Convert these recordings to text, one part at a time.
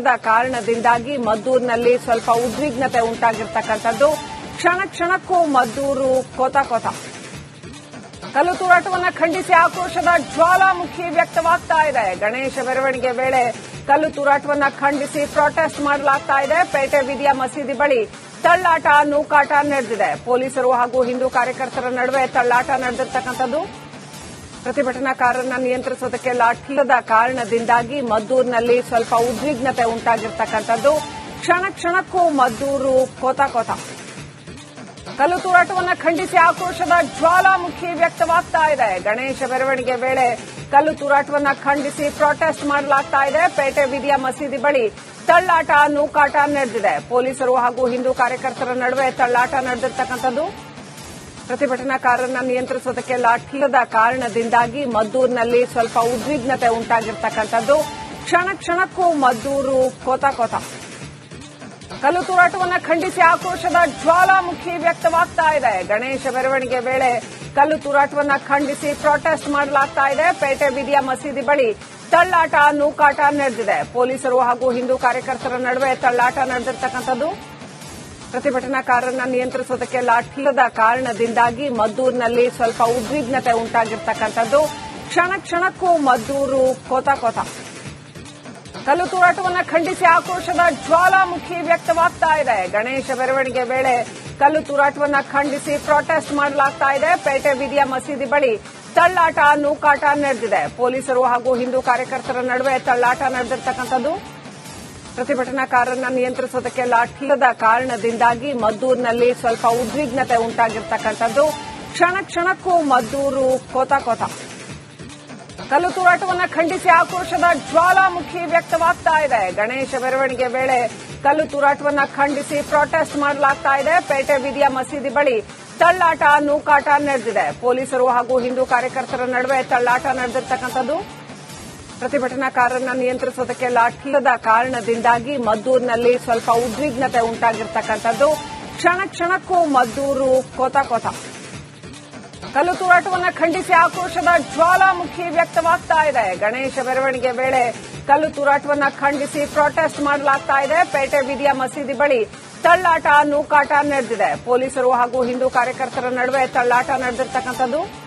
ಇಲ್ಲದ ಕಾರಣದಿಂದಾಗಿ ಮದ್ದೂರಿನಲ್ಲಿ ಸ್ವಲ್ಪ ಉದ್ವಿಗ್ನತೆ ಉಂಟಾಗಿರ್ತಕ್ಕಂಥದ್ದು. ಕ್ಷಣ ಕ್ಷಣಕ್ಕೂ ಮದ್ದೂರು ಕೋತ ಕೋತ. ಕಲ್ಲು ತೂರಾಟವನ್ನು ಖಂಡಿಸಿ ಆಕ್ರೋಶದ ಜ್ವಾಲಾಮುಖಿ ವ್ಯಕ್ತವಾಗ್ತಾ ಇದೆ. ಗಣೇಶ ಮೆರವಣಿಗೆ ವೇಳೆ ಕಲ್ಲು ತೂರಾಟವನ್ನು ಖಂಡಿಸಿ ಪ್ರೊಟೆಸ್ಟ್ ಮಾಡಲಾಗ್ತಾ ಇದೆ. ಪೇಟೆ ಬೀದಿಯ ಮಸೀದಿ ಬಳಿ ತಳ್ಳಾಟ ನೂಕಾಟ ನಡೆದಿದೆ. ಪೊಲೀಸರು ಹಾಗೂ ಹಿಂದೂ ಕಾರ್ಯಕರ್ತರ ನಡುವೆ ತಳ್ಳಾಟ ನಡೆದಿರ್ತಕ್ಕಂಥದ್ದು. ಪ್ರತಿಭಟನಾಕಾರರನ್ನ ನಿಯಂತ್ರಿಸೋದಕ್ಕೆ ಲಾಠಿಯದ ಕಾರಣದಿಂದಾಗಿ ಮದ್ದೂರಿನಲ್ಲಿ ಸ್ವಲ್ಪ ಉದ್ವಿಗ್ನತೆ ಉಂಟಾಗಿರ್ತಕ್ಕಂಥದ್ದು. ಕ್ಷಣ ಕ್ಷಣಕ್ಕೂ ಮದ್ದೂರು ಕೋತ ಕೋತ. ಕಲ್ಲು ತೂರಾಟವನ್ನು ಖಂಡಿಸಿ ಆಕ್ರೋಶದ ಜ್ವಾಲಾಮುಖಿ ವ್ಯಕ್ತವಾಗ್ತಾ ಇದೆ. ಗಣೇಶ ಮೆರವಣಿಗೆ ವೇಳೆ ಕಲ್ಲು ತೂರಾಟವನ್ನು ಖಂಡಿಸಿ ಪ್ರೊಟೆಸ್ಟ್ ಮಾಡಲಾಗ್ತಾ ಇದೆ. ಪೇಟೆ ಬೀದಿಯ ಮಸೀದಿ ಬಳಿ ತಳ್ಳಾಟ ನೂಕಾಟ ನಡೆದಿದೆ. ಪೊಲೀಸರು ಹಾಗೂ ಹಿಂದೂ ಕಾರ್ಯಕರ್ತರ ನಡುವೆ ತಳ್ಳಾಟ ನಡೆದಿರ್ತಕ್ಕಂಥದ್ದು. ಪ್ರತಿಭಟನಾಕಾರರನ್ನ ನಿಯಂತ್ರಿಸೋದಕ್ಕೆ ಲಾಠಿಯದ ಕಾರಣದಿಂದಾಗಿ ಮದ್ದೂರಿನಲ್ಲಿ ಸ್ವಲ್ಪ ಉದ್ವಿಗ್ನತೆ ಉಂಟಾಗಿರ್ತಕ್ಕಂಥದ್ದು. ಕ್ಷಣ ಕ್ಷಣಕ್ಕೂ ಮದ್ದೂರು ಕೋತ ಕೋತ. ಕಲ್ಲು ತೂರಾಟವನ್ನು ಖಂಡಿಸಿ ಆಕ್ರೋಶದ ಜ್ವಾಲಾಮುಖಿ ವ್ಯಕ್ತವಾಗ್ತಾ ಇದೆ. ಗಣೇಶ ಮೆರವಣಿಗೆ ವೇಳೆ ಕಲ್ಲು ತೂರಾಟವನ್ನು ಖಂಡಿಸಿ ಪ್ರೊಟೆಸ್ಟ್ ಮಾಡಲಾಗ್ತಾ ಇದೆ. ಪೇಟೆ ಬೀದಿಯ ಮಸೀದಿ ಬಳಿ ತಳ್ಳಾಟ ನೂಕಾಟ ನಡೆದಿದೆ. ಪೊಲೀಸರು ಹಾಗೂ ಹಿಂದೂ ಕಾರ್ಯಕರ್ತರ ನಡುವೆ ತಳ್ಳಾಟ ನಡೆದಿರ್ತಕ್ಕಂಥದ್ದು. ಪ್ರತಿಭಟನಾಕಾರರನ್ನ ನಿಯಂತ್ರಿಸೋದಕ್ಕೆ ಲಾಠಿಯದ ಕಾರಣದಿಂದಾಗಿ ಮದ್ದೂರಿನಲ್ಲಿ ಸ್ವಲ್ಪ ಉದ್ವಿಗ್ನತೆ ಉಂಟಾಗಿರ್ತಕ್ಕಂಥದ್ದು. ಕ್ಷಣ ಕ್ಷಣಕ್ಕೂ ಮದ್ದೂರು ಕೋತ ಕೋತ. ಕಲ್ಲು ತೂರಾಟವನ್ನು ಖಂಡಿಸಿ ಆಕ್ರೋಶದ ಜ್ವಾಲಾಮುಖಿ ವ್ಯಕ್ತವಾಗ್ತಾ ಇದೆ. ಗಣೇಶ ಮೆರವಣಿಗೆ ವೇಳೆ ಕಲ್ಲು ತೂರಾಟವನ್ನು ಖಂಡಿಸಿ ಪ್ರೊಟೆಸ್ಟ್ ಮಾಡಲಾಗ್ತಾ ಇದೆ. ಪೇಟೆ ಬೀದಿಯ ಮಸೀದಿ ಬಳಿ ತಳ್ಳಾಟ ನೂಕಾಟ ನಡೆದಿದೆ. ಪೊಲೀಸರು ಹಾಗೂ ಹಿಂದೂ ಕಾರ್ಯಕರ್ತರ ನಡುವೆ ತಳ್ಳಾಟ ನಡೆದಿರ್ತಕ್ಕಂಥದ್ದು. ಪ್ರತಿಭಟನಾಕಾರರನ್ನ ನಿಯಂತ್ರಿಸೋದಕ್ಕೆ ಲಾಠಿಯದ ಕಾರಣದಿಂದಾಗಿ ಮದ್ದೂರಿನಲ್ಲಿ ಸ್ವಲ್ಪ ಉದ್ವಿಗ್ನತೆ ಉಂಟಾಗಿರ್ತಕ್ಕಂಥದ್ದು. ಕ್ಷಣ ಕ್ಷಣಕ್ಕೂ ಮದ್ದೂರು ಕೋತ ಕೋತ. ಕಲ್ಲು ತೂರಾಟವನ್ನು ಖಂಡಿಸಿ ಆಕ್ರೋಶದ ಜ್ವಾಲಾಮುಖಿ ವ್ಯಕ್ತವಾಗ್ತಾ ಇದೆ. ಗಣೇಶ ಮೆರವಣಿಗೆ ವೇಳೆ ಕಲ್ಲು ತೂರಾಟವನ್ನು ಖಂಡಿಸಿ ಪ್ರೊಟೆಸ್ಟ್ ಮಾಡಲಾಗ್ತಾ ಇದೆ. ಪೇಟೆ ಬೀದಿಯ ಮಸೀದಿ ಬಳಿ ತಳ್ಳಾಟ ನೂಕಾಟ ನಡೆದಿದೆ. ಪೊಲೀಸರು ಹಾಗೂ ಹಿಂದೂ ಕಾರ್ಯಕರ್ತರ ನಡುವೆ ತಳ್ಳಾಟ ನಡೆದಿರ್ತಕ್ಕಂಥದ್ದು. ಪ್ರತಿಭಟನಾಕಾರರನ್ನ ನಿಯಂತ್ರಿಸೋದಕ್ಕೆ ಲಾಠಿಯದ ಕಾರಣದಿಂದಾಗಿ ಮದ್ದೂರಿನಲ್ಲಿ ಸ್ವಲ್ಪ ಉದ್ವಿಗ್ನತೆ ಉಂಟಾಗಿರ್ತಕ್ಕಂಥದ್ದು. ಕ್ಷಣ ಕ್ಷಣಕ್ಕೂ ಮದ್ದೂರು ಕೋತ ಕೋತ. ಕಲ್ಲು ತೂರಾಟವನ್ನು ಖಂಡಿಸಿ ಆಕ್ರೋಶದ ಜ್ವಾಲಾಮುಖಿ ವ್ಯಕ್ತವಾಗ್ತಾ ಇದೆ. ಗಣೇಶ ಮೆರವಣಿಗೆ ವೇಳೆ ಕಲ್ಲು ತೂರಾಟವನ್ನು ಖಂಡಿಸಿ ಪ್ರೊಟೆಸ್ಟ್ ಮಾಡಲಾಗ್ತಾ ಇದೆ. ಪೇಟೆ ಬೀದಿಯ ಮಸೀದಿ ಬಳಿ ತಳ್ಳಾಟ ನೂಕಾಟ ನಡೆದಿದೆ. ಪೊಲೀಸರು ಹಾಗೂ ಹಿಂದೂ ಕಾರ್ಯಕರ್ತರ ನಡುವೆ ತಳ್ಳಾಟ ನಡೆದಿರ್ತಕ್ಕಂಥದ್ದು.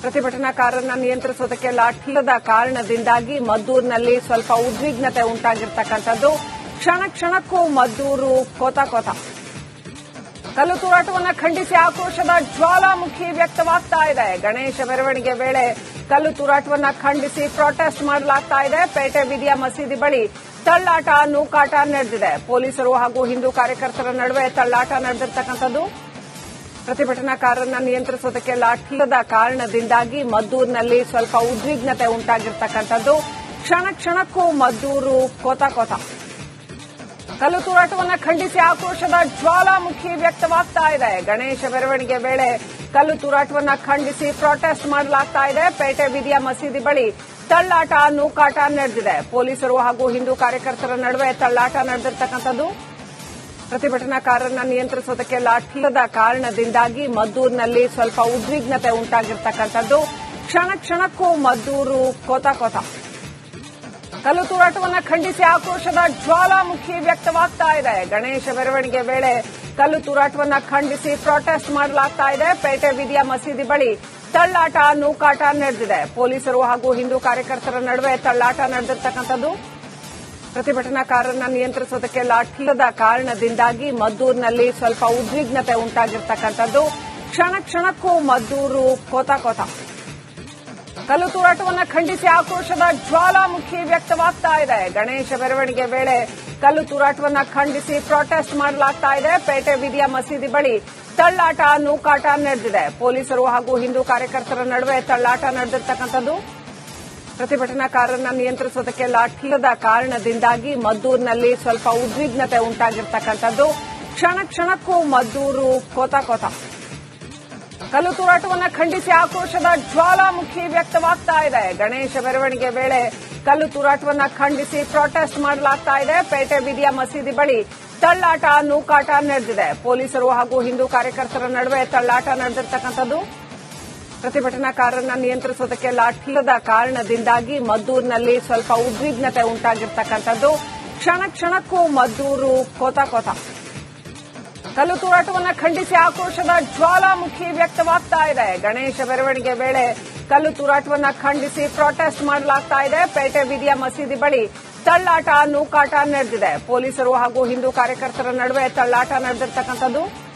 ಪ್ರತಿಭಟನಾಕಾರರನ್ನ ನಿಯಂತ್ರಿಸೋದಕ್ಕೆ ಲಾಠಿಯದ ಕಾರಣದಿಂದಾಗಿ ಮದ್ದೂರಿನಲ್ಲಿ ಸ್ವಲ್ಪ ಉದ್ವಿಗ್ನತೆ ಉಂಟಾಗಿರ್ತಕ್ಕಂಥದ್ದು. ಕ್ಷಣ ಕ್ಷಣಕ್ಕೂ ಮದ್ದೂರು ಕೋತ ಕೋತ. ಕಲ್ಲು ತೂರಾಟವನ್ನು ಖಂಡಿಸಿ ಆಕ್ರೋಶದ ಜ್ವಾಲಾಮುಖಿ ವ್ಯಕ್ತವಾಗ್ತಾ ಇದೆ. ಗಣೇಶ ಮೆರವಣಿಗೆ ವೇಳೆ ಕಲ್ಲು ತೂರಾಟವನ್ನು ಖಂಡಿಸಿ ಪ್ರೊಟೆಸ್ಟ್ ಮಾಡಲಾಗ್ತಾ ಇದೆ. ಪೇಟೆ ಬೀದಿಯ ಮಸೀದಿ ಬಳಿ ತಳ್ಳಾಟ ನೂಕಾಟ ನಡೆದಿದೆ. ಪೊಲೀಸರು ಹಾಗೂ ಹಿಂದೂ ಕಾರ್ಯಕರ್ತರ ನಡುವೆ ತಳ್ಳಾಟ ನಡೆದಿರ್ತಕ್ಕಂಥದ್ದು. ಪ್ರತಿಭಟನಾಕಾರರನ್ನ ನಿಯಂತ್ರಿಸೋದಕ್ಕೆ ಲಾಠಿದ ಕಾರಣದಿಂದಾಗಿ ಮದ್ದೂರಿನಲ್ಲಿ ಸ್ವಲ್ಪ ಉದ್ವಿಗ್ನತೆ ಉಂಟಾಗಿರ್ತಕ್ಕಂಥದ್ದು. ಕ್ಷಣ ಕ್ಷಣಕ್ಕೂ ಮದ್ದೂರು ಕೋತ ಕೋತ. ಕಲ್ಲು ತೂರಾಟವನ್ನು ಖಂಡಿಸಿ ಆಕ್ರೋಶದ ಜ್ವಾಲಾಮುಖಿ ವ್ಯಕ್ತವಾಗ್ತಾ ಇದೆ. ಗಣೇಶ ಮೆರವಣಿಗೆ ವೇಳೆ ಕಲ್ಲು ತೂರಾಟವನ್ನು ಖಂಡಿಸಿ ಪ್ರೊಟೆಸ್ಟ್ ಮಾಡಲಾಗ್ತಾ ಇದೆ. ಪೇಟೆ ಬೀದಿಯ ಮಸೀದಿ ಬಳಿ ತಳ್ಳಾಟ ನೂಕಾಟ ನಡೆದಿದೆ. ಪೊಲೀಸರು ಹಾಗೂ ಹಿಂದೂ ಕಾರ್ಯಕರ್ತರ ನಡುವೆ ತಳ್ಳಾಟ ನಡೆದಿರ್ತಕ್ಕಂಥದ್ದು. ಪ್ರತಿಭಟನಾಕಾರರನ್ನ ನಿಯಂತ್ರಿಸೋದಕ್ಕೆ ಲಾಠಿಯದ ಕಾರಣದಿಂದಾಗಿ ಮದ್ದೂರಿನಲ್ಲಿ ಸ್ವಲ್ಪ ಉದ್ವಿಗ್ನತೆ ಉಂಟಾಗಿರ್ತಕ್ಕಂಥದ್ದು. ಕ್ಷಣ ಕ್ಷಣಕ್ಕೂ ಮದ್ದೂರು ಕೋತ ಕೋತ. ಕಲ್ಲು ತೂರಾಟವನ್ನ ಖಂಡಿಸಿ ಆಕ್ರೋಶದ ಜ್ವಾಲಾಮುಖಿ ವ್ಯಕ್ತವಾಗ್ತಾ ಇದೆ. ಗಣೇಶ ಮೆರವಣಿಗೆ ವೇಳೆ ಕಲ್ಲು ತೂರಾಟವನ್ನ ಖಂಡಿಸಿ ಪ್ರೊಟೆಸ್ಟ್ ಮಾಡಲಾಗ್ತಾ ಇದೆ. ಪೇಟೆ ಬೀದಿಯ ಮಸೀದಿ ಬಳಿ ತಳ್ಳಾಟ ನೂಕಾಟ ನಡೆದಿದೆ. ಪೊಲೀಸರು ಹಾಗೂ ಹಿಂದೂ ಕಾರ್ಯಕರ್ತರ ನಡುವೆ ತಳ್ಳಾಟ ನಡೆದಿರ್ತಕ್ಕಂಥದ್ದು. ಪ್ರತಿಭಟನಾಕಾರರನ್ನ ನಿಯಂತ್ರಿಸೋದಕ್ಕೆ ಲಾಠಿಯದ ಕಾರಣದಿಂದಾಗಿ ಮದ್ದೂರಿನಲ್ಲಿ ಸ್ವಲ್ಪ ಉದ್ವಿಗ್ನತೆ ಉಂಟಾಗಿರ್ತಕ್ಕಂಥದ್ದು. ಕ್ಷಣ ಕ್ಷಣಕ್ಕೂ ಮದ್ದೂರು ಕೋತ ಕೋತ. ಕಲ್ಲು ತೂರಾಟವನ್ನು ಖಂಡಿಸಿ ಆಕ್ರೋಶದ ಜ್ವಾಲಾಮುಖಿ ವ್ಯಕ್ತವಾಗ್ತಾ ಇದೆ. ಗಣೇಶ ಮೆರವಣಿಗೆ ವೇಳೆ ಕಲ್ಲು ತೂರಾಟವನ್ನು ಖಂಡಿಸಿ ಪ್ರೊಟೆಸ್ಟ್ ಮಾಡಲಾಗ್ತಾ ಇದೆ. ಪೇಟೆ ಬೀದಿಯ ಮಸೀದಿ ಬಳಿ ತಳ್ಳಾಟ ನೂಕಾಟ ನಡೆದಿದೆ. ಪೊಲೀಸರು ಹಾಗೂ ಹಿಂದೂ ಕಾರ್ಯಕರ್ತರ ನಡುವೆ ತಳ್ಳಾಟ ನಡೆದಿರ್ತಕ್ಕಂಥದ್ದು. ಪ್ರತಿಭಟನಾಕಾರರನ್ನ ನಿಯಂತ್ರಿಸೋದಕ್ಕೆ ಲಾಠಿಯದ ಕಾರಣದಿಂದಾಗಿ ಮದ್ದೂರಿನಲ್ಲಿ ಸ್ವಲ್ಪ ಉದ್ವಿಗ್ನತೆ ಉಂಟಾಗಿರ್ತಕ್ಕಂಥದ್ದು. ಕ್ಷಣ ಕ್ಷಣಕ್ಕೂ ಮದ್ದೂರು ಕೋತ ಕೋತ. ಕಲ್ಲು ತೂರಾಟವನ್ನು ಖಂಡಿಸಿ ಆಕ್ರೋಶದ ಜ್ವಾಲಾಮುಖಿ ವ್ಯಕ್ತವಾಗ್ತಾ ಇದೆ. ಗಣೇಶ ಮೆರವಣಿಗೆ ವೇಳೆ ಕಲ್ಲು ತೂರಾಟವನ್ನು ಖಂಡಿಸಿ ಪ್ರೊಟೆಸ್ಟ್ ಮಾಡಲಾಗ್ತಾ ಇದೆ. ಪೇಟೆ ಬೀದಿಯ ಮಸೀದಿ ಬಳಿ ತಳ್ಳಾಟ ನೂಕಾಟ ನಡೆದಿದೆ. ಪೊಲೀಸರು ಹಾಗೂ ಹಿಂದೂ ಕಾರ್ಯಕರ್ತರ ನಡುವೆ ತಳ್ಳಾಟ ನಡೆದಿರ್ತಕ್ಕಂಥದ್ದು. ಪ್ರತಿಭಟನಾಕಾರರನ್ನ ನಿಯಂತ್ರಿಸೋದಕ್ಕೆ ಲಾಠಿಯದ ಕಾರಣದಿಂದಾಗಿ ಮದ್ದೂರಿನಲ್ಲಿ ಸ್ವಲ್ಪ ಉದ್ವಿಗ್ನತೆ ಉಂಟಾಗಿರ್ತಕ್ಕಂಥದ್ದು. ಕ್ಷಣ ಕ್ಷಣಕ್ಕೂ ಮದ್ದೂರು ಕೋತ ಕೋತ. ಕಲ್ಲು ತೂರಾಟವನ್ನು ಖಂಡಿಸಿ ಆಕ್ರೋಶದ ಜ್ವಾಲಾಮುಖಿ ವ್ಯಕ್ತವಾಗ್ತಾ ಇದೆ. ಗಣೇಶ ಮೆರವಣಿಗೆ ವೇಳೆ ಕಲ್ಲು ತೂರಾಟವನ್ನು ಖಂಡಿಸಿ ಪ್ರೊಟೆಸ್ಟ್ ಮಾಡಲಾಗ್ತಾ ಇದೆ. ಪೇಟೆ ಬೀದಿಯ ಮಸೀದಿ ಬಳಿ ತಳ್ಳಾಟ ನೂಕಾಟ ನಡೆದಿದೆ. ಪೊಲೀಸರು ಹಾಗೂ ಹಿಂದೂ ಕಾರ್ಯಕರ್ತರ ನಡುವೆ ತಳ್ಳಾಟ ನಡೆದಿರ್ತಕ್ಕಂಥದ್ದು.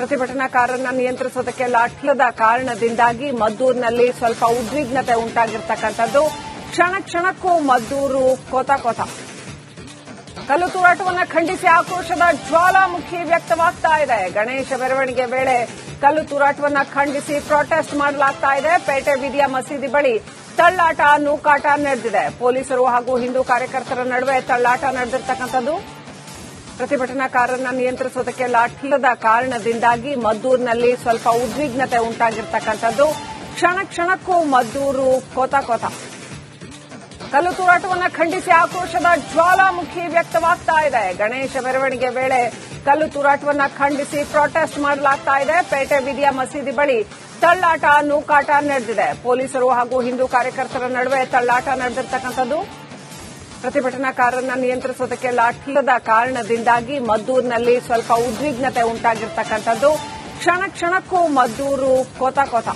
ಪ್ರತಿಭಟನಾಕಾರರನ್ನ ನಿಯಂತ್ರಿಸೋದಕ್ಕೆ ಲಾಠ್ಯದ ಕಾರಣದಿಂದಾಗಿ ಮದ್ದೂರಿನಲ್ಲಿ ಸ್ವಲ್ಪ ಉದ್ವಿಗ್ನತೆ ಉಂಟಾಗಿರ್ತಕ್ಕಂಥದ್ದು. ಕ್ಷಣ ಕ್ಷಣಕ್ಕೂ ಮದ್ದೂರು ಕೋತ ಕೋತ. ಕಲ್ಲು ತೂರಾಟವನ್ನು ಖಂಡಿಸಿ ಆಕ್ರೋಶದ ಜ್ವಾಲಾಮುಖಿ ವ್ಯಕ್ತವಾಗ್ತಾ ಇದೆ. ಗಣೇಶ ಮೆರವಣಿಗೆ ವೇಳೆ ಕಲ್ಲು ತೂರಾಟವನ್ನು ಖಂಡಿಸಿ ಪ್ರೊಟೆಸ್ಟ್ ಮಾಡಲಾಗ್ತಾ ಇದೆ. ಪೇಟೆ ಬೀದಿಯ ಮಸೀದಿ ಬಳಿ ತಳ್ಳಾಟ ನೂಕಾಟ ನಡೆದಿದೆ. ಪೊಲೀಸರು ಹಾಗೂ ಹಿಂದೂ ಕಾರ್ಯಕರ್ತರ ನಡುವೆ ತಳ್ಳಾಟ ನಡೆದಿರ್ತಕ್ಕಂಥದ್ದು. ಪ್ರತಿಭಟನಾಕಾರರನ್ನ ನಿಯಂತ್ರಿಸೋದಕ್ಕೆ ಲಾಠಿಯದ ಕಾರಣದಿಂದಾಗಿ ಮದ್ದೂರಿನಲ್ಲಿ ಸ್ವಲ್ಪ ಉದ್ವಿಗ್ನತೆ ಉಂಟಾಗಿರ್ತಕ್ಕಂಥದ್ದು. ಕ್ಷಣ ಕ್ಷಣಕ್ಕೂ ಮದ್ದೂರು ಕೋತ ಕೋತ. ಕಲ್ಲು ತೂರಾಟವನ್ನು ಖಂಡಿಸಿ ಆಕ್ರೋಶದ ಜ್ವಾಲಾಮುಖಿ ವ್ಯಕ್ತವಾಗ್ತಾ ಇದೆ. ಗಣೇಶ ಮೆರವಣಿಗೆ ವೇಳೆ ಕಲ್ಲು ತೂರಾಟವನ್ನು ಖಂಡಿಸಿ ಪ್ರೊಟೆಸ್ಟ್ ಮಾಡಲಾಗ್ತಾ ಇದೆ. ಪೇಟೆ ಬೀದಿಯ ಮಸೀದಿ ಬಳಿ ತಳ್ಳಾಟ ನೂಕಾಟ ನಡೆದಿದೆ. ಪೊಲೀಸರು ಹಾಗೂ ಹಿಂದೂ ಕಾರ್ಯಕರ್ತರ ನಡುವೆ ತಳ್ಳಾಟ ನಡೆದಿರ್ತಕ್ಕಂಥದ್ದು. ಪ್ರತಿಭಟನಾಕಾರರನ್ನ ನಿಯಂತ್ರಿಸೋದಕ್ಕೆ ಲಾಠಿಯದ ಕಾರಣದಿಂದಾಗಿ ಮದ್ದೂರಿನಲ್ಲಿ ಸ್ವಲ್ಪ ಉದ್ವಿಗ್ನತೆ ಉಂಟಾಗಿರ್ತಕ್ಕಂಥದ್ದು. ಕ್ಷಣ ಕ್ಷಣಕ್ಕೂ ಮದ್ದೂರು ಕೋತ ಕೋತ.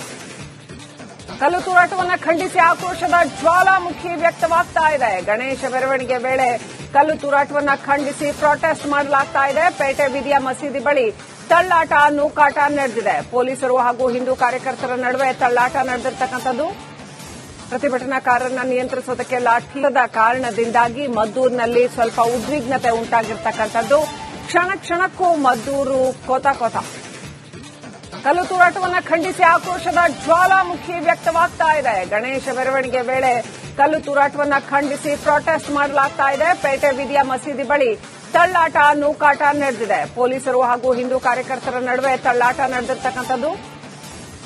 ಕಲ್ಲು ತೂರಾಟವನ್ನು ಖಂಡಿಸಿ ಆಕ್ರೋಶದ ಜ್ವಾಲಾಮುಖಿ ವ್ಯಕ್ತವಾಗ್ತಾ ಇದೆ. ಗಣೇಶ ಮೆರವಣಿಗೆ ವೇಳೆ ಕಲ್ಲು ತೂರಾಟವನ್ನು ಖಂಡಿಸಿ ಪ್ರೊಟೆಸ್ಟ್ ಮಾಡಲಾಗ್ತಾ ಇದೆ. ಪೇಟೆ ಬೀದಿಯ ಮಸೀದಿ ಬಳಿ ತಳ್ಳಾಟ ನೂಕಾಟ ನಡೆದಿದೆ. ಪೊಲೀಸರು ಹಾಗೂ ಹಿಂದೂ ಕಾರ್ಯಕರ್ತರ ನಡುವೆ ತಳ್ಳಾಟ ನಡೆದಿರ್ತಕ್ಕಂಥದ್ದು. ಪ್ರತಿಭಟನಾಕಾರರನ್ನ ನಿಯಂತ್ರಿಸೋದಕ್ಕೆ ಲಾಠಿಯದ ಕಾರಣದಿಂದಾಗಿ ಮದ್ದೂರಿನಲ್ಲಿ ಸ್ವಲ್ಪ ಉದ್ವಿಗ್ನತೆ ಉಂಟಾಗಿರ್ತಕ್ಕಂಥದ್ದು. ಕ್ಷಣ ಕ್ಷಣಕ್ಕೂ ಮದ್ದೂರು ಕೋತ ಕೋತ. ಕಲ್ಲು ತೂರಾಟವನ್ನ ಖಂಡಿಸಿ ಆಕ್ರೋಶದ ಜ್ವಾಲಾಮುಖಿ ವ್ಯಕ್ತವಾಗ್ತಾ ಇದೆ. ಗಣೇಶ ಮೆರವಣಿಗೆ ವೇಳೆ ಕಲ್ಲು ತೂರಾಟವನ್ನ ಖಂಡಿಸಿ ಪ್ರೊಟೆಸ್ಟ್ ಮಾಡಲಾಗ್ತಾ ಇದೆ. ಪೇಟೆ ಬೀದಿಯ ಮಸೀದಿ ಬಳಿ ತಳ್ಳಾಟ ನೂಕಾಟ ನಡೆದಿದೆ. ಪೊಲೀಸರು ಹಾಗೂ ಹಿಂದೂ ಕಾರ್ಯಕರ್ತರ ನಡುವೆ ತಳ್ಳಾಟ ನಡೆದಿರ್ತಕ್ಕಂಥದ್ದು.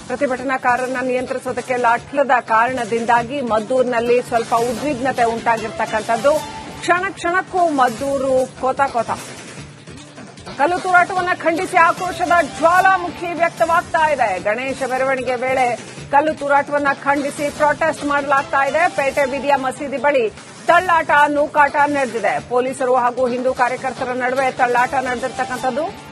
ಪ್ರತಿಭಟನಾಕಾರರನ್ನ ನಿಯಂತ್ರಿಸೋದಕ್ಕೆ ಲಾಠಿಯದ ಕಾರಣದಿಂದಾಗಿ ಮದ್ದೂರಿನಲ್ಲಿ ಸ್ವಲ್ಪ ಉದ್ವಿಗ್ನತೆ ಉಂಟಾಗಿರ್ತಕ್ಕಂಥದ್ದು. ಕ್ಷಣ ಕ್ಷಣಕ್ಕೂ ಮದ್ದೂರು ಕೋತ ಕೋತ. ಕಲ್ಲು ತೂರಾಟವನ್ನು ಖಂಡಿಸಿ ಆಕ್ರೋಶದ ಜ್ವಾಲಾಮುಖಿ ವ್ಯಕ್ತವಾಗ್ತಾ ಇದೆ. ಗಣೇಶ ಮೆರವಣಿಗೆ ವೇಳೆ ಕಲ್ಲು ತೂರಾಟವನ್ನು ಖಂಡಿಸಿ ಪ್ರೊಟೆಸ್ಟ್ ಮಾಡಲಾಗ್ತಾ ಇದೆ. ಪೇಟೆ ಬೀದಿಯ ಮಸೀದಿ ಬಳಿ ತಳ್ಳಾಟ ನೂಕಾಟ ನಡೆದಿದೆ. ಪೊಲೀಸರು ಹಾಗೂ ಹಿಂದೂ ಕಾರ್ಯಕರ್ತರ ನಡುವೆ ತಳ್ಳಾಟ ನಡೆದಿರ್ತಕ್ಕಂಥದ್ದು.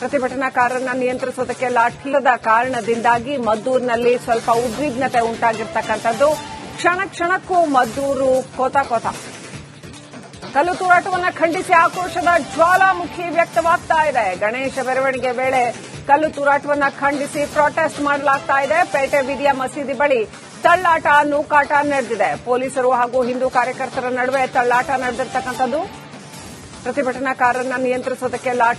ಪ್ರತಿಭಟನಾಕಾರರನ್ನ ನಿಯಂತ್ರಿಸೋದಕ್ಕೆ ಲಾಠಿಯದ ಕಾರಣದಿಂದಾಗಿ ಮದ್ದೂರಿನಲ್ಲಿ ಸ್ವಲ್ಪ ಉದ್ವಿಗ್ನತೆ ಉಂಟಾಗಿರ್ತಕ್ಕಂಥದ್ದು. ಕ್ಷಣ ಕ್ಷಣಕ್ಕೂ ಮದ್ದೂರು ಕೋತ ಕೋತ. ಕಲ್ಲು ತೂರಾಟವನ್ನು ಖಂಡಿಸಿ ಆಕ್ರೋಶದ ಜ್ವಾಲಾಮುಖಿ ವ್ಯಕ್ತವಾಗ್ತಾ ಇದೆ. ಗಣೇಶ ಮೆರವಣಿಗೆ ವೇಳೆ ಕಲ್ಲು ತೂರಾಟವನ್ನು ಖಂಡಿಸಿ ಪ್ರೊಟೆಸ್ಟ್ ಮಾಡಲಾಗ್ತಾ ಇದೆ. ಪೇಟೆ ಬೀದಿಯ ಮಸೀದಿ ಬಳಿ ತಳ್ಳಾಟ, ನೂಕಾಟ ನಡೆದಿದೆ. ಪೊಲೀಸರು ಹಾಗೂ ಹಿಂದೂ ಕಾರ್ಯಕರ್ತರ ನಡುವೆ ತಳ್ಳಾಟ ನಡೆದಿರ್ತಕ್ಕಂಥದ್ದು. ಪ್ರತಿಭಟನಾಕಾರರನ್ನ ನಿಯಂತ್ರಿಸೋದಕ್ಕೆ ಲಾಠಿ